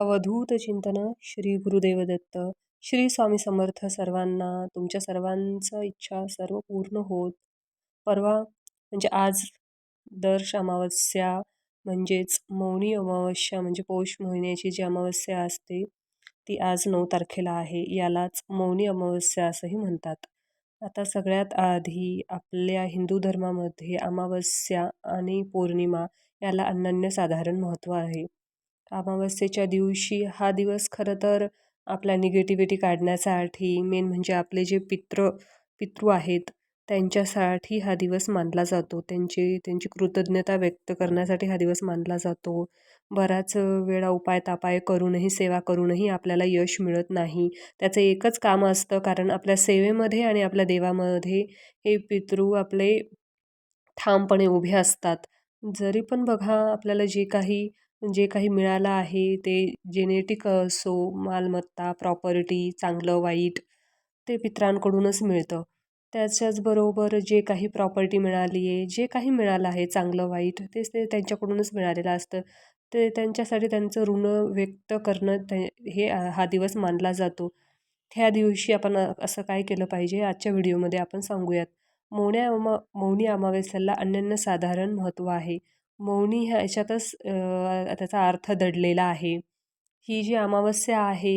अवधूत चिंतन श्री गुरुदेव दत्त श्री स्वामी समर्थ सर्वांना तुमच्या सर्वांचं इच्छा सर्व पूर्ण होत. परवा म्हणजे आज दर्श अमावस्या म्हणजेच मौनी अमावस्या म्हणजे पौष महिन्याची जी अमावस्या असते ती आज नऊ तारखेला आहे. यालाच मौनी अमावस्या असंही म्हणतात. आता सगळ्यात आधी आपल्या हिंदू धर्मामध्ये अमावस्या आणि पौर्णिमा याला अनन्यसाधारण महत्त्व आहे. अमावस्येच्या दिवशी हा दिवस खरं तर आपल्या निगेटिव्हिटी काढण्यासाठी मेन म्हणजे आपले जे पित्र पितृ आहेत त्यांच्यासाठी हा दिवस मानला जातो. त्यांची त्यांची कृतज्ञता व्यक्त करण्यासाठी हा दिवस मानला जातो. बराच वेळा उपाय तापाय करूनही सेवा करूनही आपल्याला यश मिळत नाही. त्याचं एकच काम असतं कारण आपल्या सेवेमध्ये आणि आपल्या देवामध्ये हे पितृ आपले ठामपणे उभे असतात. जरी पण बघा आपल्याला जे काही जे काही मिळालं आहे ते जेनेटिक असो मालमत्ता प्रॉपर्टी चांगलं वाईट ते पित्रांकडूनच मिळतं. त्याच्याचबरोबर जे काही प्रॉपर्टी मिळाली आहे जे काही मिळालं आहे चांगलं वाईट तेच ते त्यांच्याकडूनच मिळालेलं असतं. ते त्यांच्यासाठी त्यांचं ऋण व्यक्त करणं ते हे हा दिवस मानला जातो. ह्या दिवशी आपण असं काय केलं पाहिजे आजच्या व्हिडिओमध्ये आपण सांगूयात. मौन्या अमा मौनी अमावस्याला अनन्यसाधारण महत्त्व आहे. मौनी ह्या याच्यातच त्याचा अर्थ दडलेला आहे. ही जी अमावस्या आहे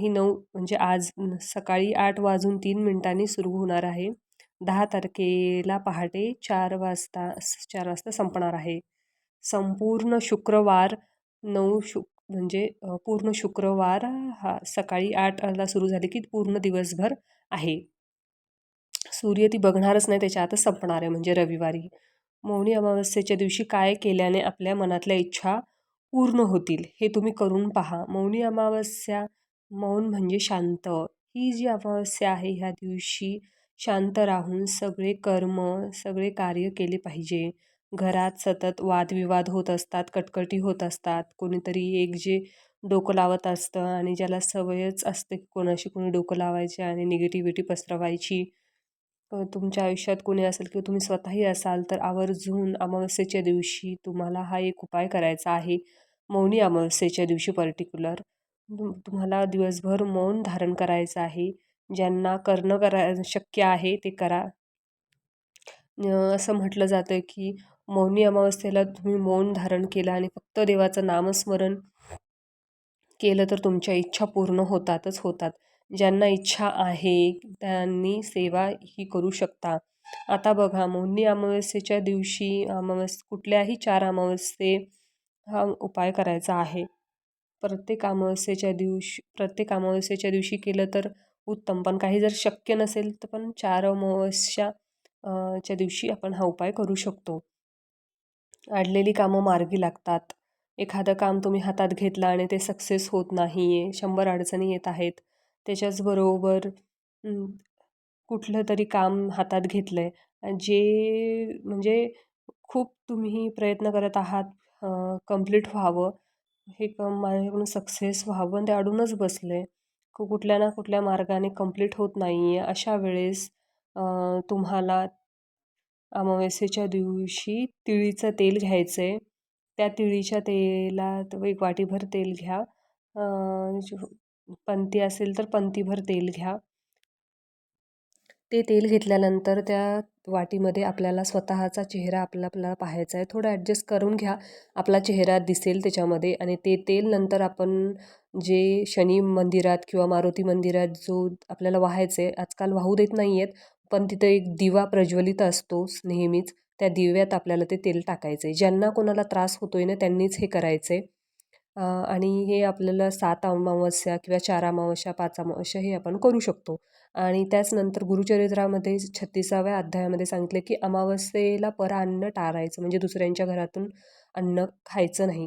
ही नऊ म्हणजे आज सकाळी आठ वाजून तीन मिनिटांनी सुरू होणार आहे. दहा तारखेला पहाटे चार वाजता चार वाजता संपणार आहे. संपूर्ण शुक्रवार नऊ शु म्हणजे पूर्ण शुक्रवार हा सकाळी आठला सुरू झाले की पूर्ण दिवसभर आहे. सूर्य ती बघणारच नाही त्याच्या आतच संपणार आहे म्हणजे रविवारी. मौनी अमावस्येच्या दिवशी काय केल्याने आपल्या मनातल्या इच्छा पूर्ण होतील हे तुम्ही करून पहा. मौनी अमावस्या मौन म्हणजे शांत. ही जी अमावस्या आहे ह्या दिवशी शांत राहून सगळे कर्म सगळे कार्य केले पाहिजे. घरात सतत वादविवाद होत असतात कटकटी होत असतात. कोणीतरी एक जे डोकं लावत असतं आणि ज्याला सवयच असते कोणाशी कोणी डोकं लावायचे आणि निगेटिव्हिटी पसरवायची. तुमच्या आयुष्यात कोणी असेल किंवा तुम्ही स्वतःही असाल तर आवर्जून अमावस्येच्या दिवशी तुम्हाला हा एक उपाय करायचा आहे. मौनी अमावस्येच्या दिवशी पर्टिक्युलर तुम्हाला दिवसभर मौन धारण करायचं आहे. ज्यांना करणं करा शक्य आहे ते करा. असं म्हटलं जातं की मौनी अमावस्येला तुम्ही मौन धारण केलं आणि फक्त देवाचं नामस्मरण केलं तर तुमच्या इच्छा पूर्ण होतातच होतात. ज्यांना इच्छा आहे त्यांनी सेवा ही करू शकता. आता बघा मोहनी अमावस्येच्या दिवशी अमावस कुठल्याही चार अमावस्ये हा उपाय करायचा आहे. प्रत्येक अमावस्येच्या दिवशी प्रत्येक अमावस्येच्या दिवशी केलं तर उत्तम. पण काही जर शक्य नसेल तर पण चार अमावस्या च्या दिवशी आपण हा उपाय करू शकतो. अडलेली कामं मार्गी लागतात. एखादं काम तुम्ही हातात घेतलं आणि ते सक्सेस होत नाही आहे शंभर अडचणी येत आहेत. त्याच्याचबरोबर कुठलं तरी काम हातात घेतलं आहे जे म्हणजे खूप तुम्ही प्रयत्न करत आहात कंप्लीट व्हावं. हे कम माझ्याकडून सक्सेस व्हावं आणि ते अडूनच बसलं आहे कुठल्या ना कुठल्या मार्गाने कंप्लीट होत नाही आहे अशा वेळेस तुम्हाला अमावस्येच्या दिवशी तिळीचं तेल घ्यायचं आहे त्या तिळीच्या तेलात एक वाटीभर तेल घ्या. पंती असेल तर पंतीभर तेल घ्या. ते तेल घेतल्यानंतर त्या वाटीमध्ये आपल्याला स्वतःचा चेहरा आपला आपल्याला पाहायचा आहे. थोडं ॲडजस्ट करून घ्या. आपला चेहरा दिसेल त्याच्यामध्ये आणि ते तेल नंतर आपण जे शनी मंदिरात किंवा मारुती मंदिरात जो आपल्याला वाहायचं आहे आजकाल वाहू देत नाही आहेत पण तिथं एक दिवा प्रज्वलित असतो नेहमीच. त्या दिव्यात आपल्याला ते तेल टाकायचं आहे ज्यांना कोणाला त्रास होतो आहे ना त्यांनीच हे करायचं आहे आणि हे आपल्याला सात अमावस्या किंवा चार अमावस्या पाच अमावस्या हे आपण करू शकतो. आणि त्याचनंतर गुरुचरित्रामध्ये छत्तीसाव्या अध्यायामध्ये सांगितलं की अमावस्येला पर अन्न टाळायचं म्हणजे दुसऱ्यांच्या घरातून अन्न खायचं नाही.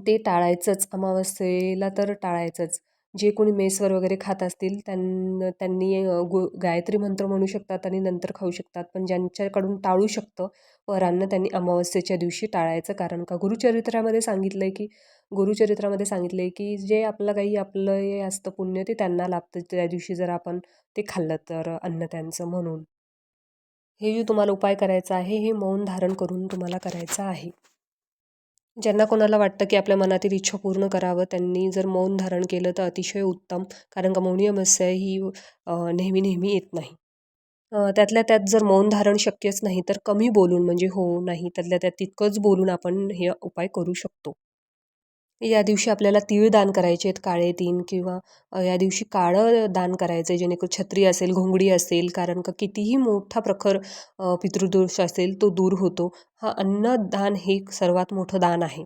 ते टाळायचंच अमावस्येला तर टाळायचंच. जे कोणी मेसवर वगैरे खात असतील त्यां त्यांनी गु गायत्री मंत्र म्हणू शकतात आणि नंतर खाऊ शकतात. पण ज्यांच्याकडून टाळू शकतं वरांना त्यांनी अमावस्येच्या दिवशी टाळायचं. कारण का? गुरुचरित्रामध्ये सांगितलं आहे की गुरुचरित्रामध्ये सांगितलं आहे की जे आपलं काही आपलं हे असतं पुण्य ते त्यांना लाभतं. त्या दिवशी जर आपण ते खाल्लं तर अन्न त्यांचं म्हणून. हे जे तुम्हाला उपाय करायचा आहे हे मौन धारण करून तुम्हाला करायचं आहे. ज्यांना कोणाला वाटतं की आपल्या मनातील इच्छा पूर्ण करावं त्यांनी जर मौन धारण केलं तर अतिशय उत्तम. कारण का? मौनी अमस्या ही नेहमी नेहमी येत नाही. त्यातल्या त्यात जर मौन धारण शक्यच नाही तर कमी बोलून म्हणजे हो नाही त्यातल्या त्यात तितकंच बोलून आपण हे उपाय करू शकतो. या दिवशी आपल्याला तीळ दान करायचे आहेत काळे तीन किंवा या दिवशी काळं दान करायचं आहे जेणेकरून छत्री असेल घोंगडी असेल कारण का कितीही मोठा प्रखर पितृदोष असेल तो दूर होतो. हा अन्नदान हे सर्वात मोठं दान आहे.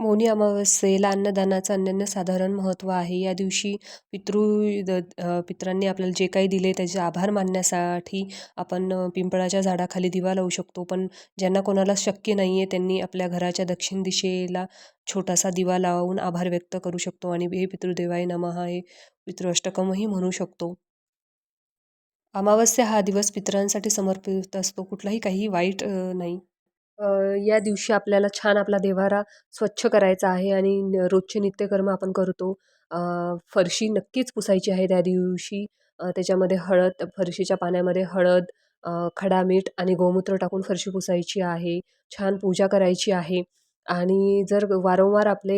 मौनी अमावस्येला अन्नदानाचं अनन्य साधारण महत्त्व आहे. या दिवशी पितृ द पितरांनी आपल्याला जे काही दिले त्याचे आभार मानण्यासाठी आपण पिंपळाच्या झाडाखाली दिवा लावू शकतो. पण ज्यांना कोणाला शक्य नाही आहे त्यांनी आपल्या घराच्या दक्षिण दिशेला छोटासा दिवा लावून आभार व्यक्त करू शकतो आणि हे पितृदेवाय नमः हे पितृअष्टकमही म्हणू शकतो. अमावस्या हा दिवस पितरांसाठी समर्पित असतो. कुठलाही काही वाईट नाही. या दिवशी आपल्याला छान आपला देव्हारा स्वच्छ करायचा आहे आणि न- रोजचे नित्यकर्म आपण करतो. फरशी नक्कीच पुसायची आहे त्या दिवशी. त्याच्यामध्ये हळद फरशीच्या पाण्यामध्ये हळद खडा मीठ आणि गोमूत्र टाकून फरशी पुसायची आहे. छान पूजा करायची आहे. आणि जर वारंवार आपले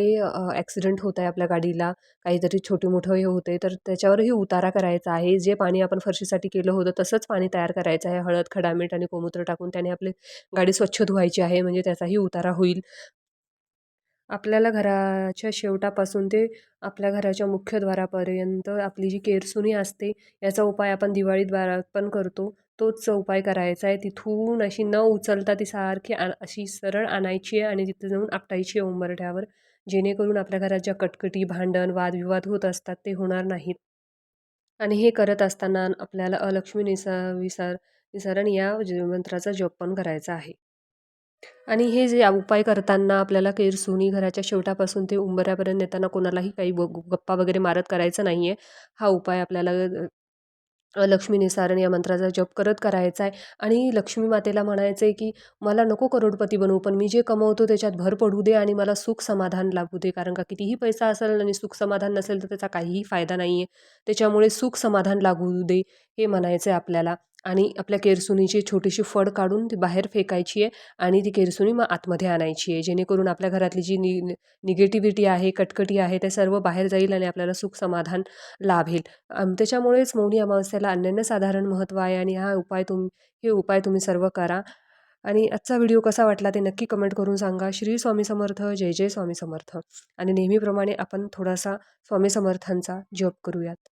ॲक्सिडेंट होत आहे आपल्या गाडीला काहीतरी छोटे मोठं हे होते तर त्याच्यावरही उतारा करायचा आहे. जे पाणी आपण फरशीसाठी केलं होतं तसंच पाणी तयार करायचं आहे. हळद खडा मीठ आणि गोमूत्र टाकून त्याने आपली गाडी स्वच्छ धुवायची आहे म्हणजे त्याचाही उतारा होईल. आपल्याला घराच्या शेवटापासून ते आपल्या घराच्या मुख्यद्वारापर्यंत आपली जी केरसुनी असते याचा उपाय आपण दिवाळीद्वारात पण करतो. तोच उपाय करायचा आहे तिथून अशी न उचलता ती सारखी आ अशी सरळ आणायची आहे आणि तिथे जाऊन आपटायची आहे उंबरठ्यावर जेणेकरून आपल्या घरात ज्या कटकटी भांडण वादविवाद होत असतात ते होणार नाहीत. आणि हे करत असताना आपल्याला अलक्ष्मी निसा विसार निसारण या मंत्राचा जप पण करायचा आहे. आणि हे जे उपाय करताना आपल्याला केरसुनी घराच्या शेवटापासून ते उंबऱ्यापर्यंत नेताना कोणालाही काही ब गप्पा वगैरे मारत करायचं नाही आहे हा उपाय आपल्याला लक्ष्मी निसारण या मंत्राचा जप करत करायचा आहे आणि लक्ष्मी मातेला म्हणायचं आहे की मला नको करोडपती बनवू पण मी जे कमवतो त्याच्यात भर पडू दे आणि मला सुख समाधान लाभू दे. कारण का कितीही पैसा असेल आणि सुख समाधान नसेल तर त्याचा काहीही फायदा नाही आहे त्याच्यामुळे सुख समाधान लागू दे. हे म्हणायचं आहे आपल्याला. आणि आपल्या केरसुनीची छोटीशी फड काढून ती बाहेर फेकायची आहे आणि ती केरसुनी मग आतमध्ये आणायची आहे. जेणेकरून आपल्या घरातली जी नि निगेटिव्हिटी आहे कटकटी आहे ते सर्व बाहेर जाईल आणि आपल्याला सुख समाधान लाभेल. त्याच्यामुळेच मौनी अमावस्याला अनन्यसाधारण महत्त्व आहे आणि हा उपाय तुम हे उपाय तुम्ही सर्व करा. आणि आजचा व्हिडिओ कसा वाटला ते नक्की कमेंट करून सांगा. श्री स्वामी समर्थ जय जय स्वामी समर्थ. आणि नेहमीप्रमाणे आपण थोडासा स्वामी समर्थांचा जप करूयात.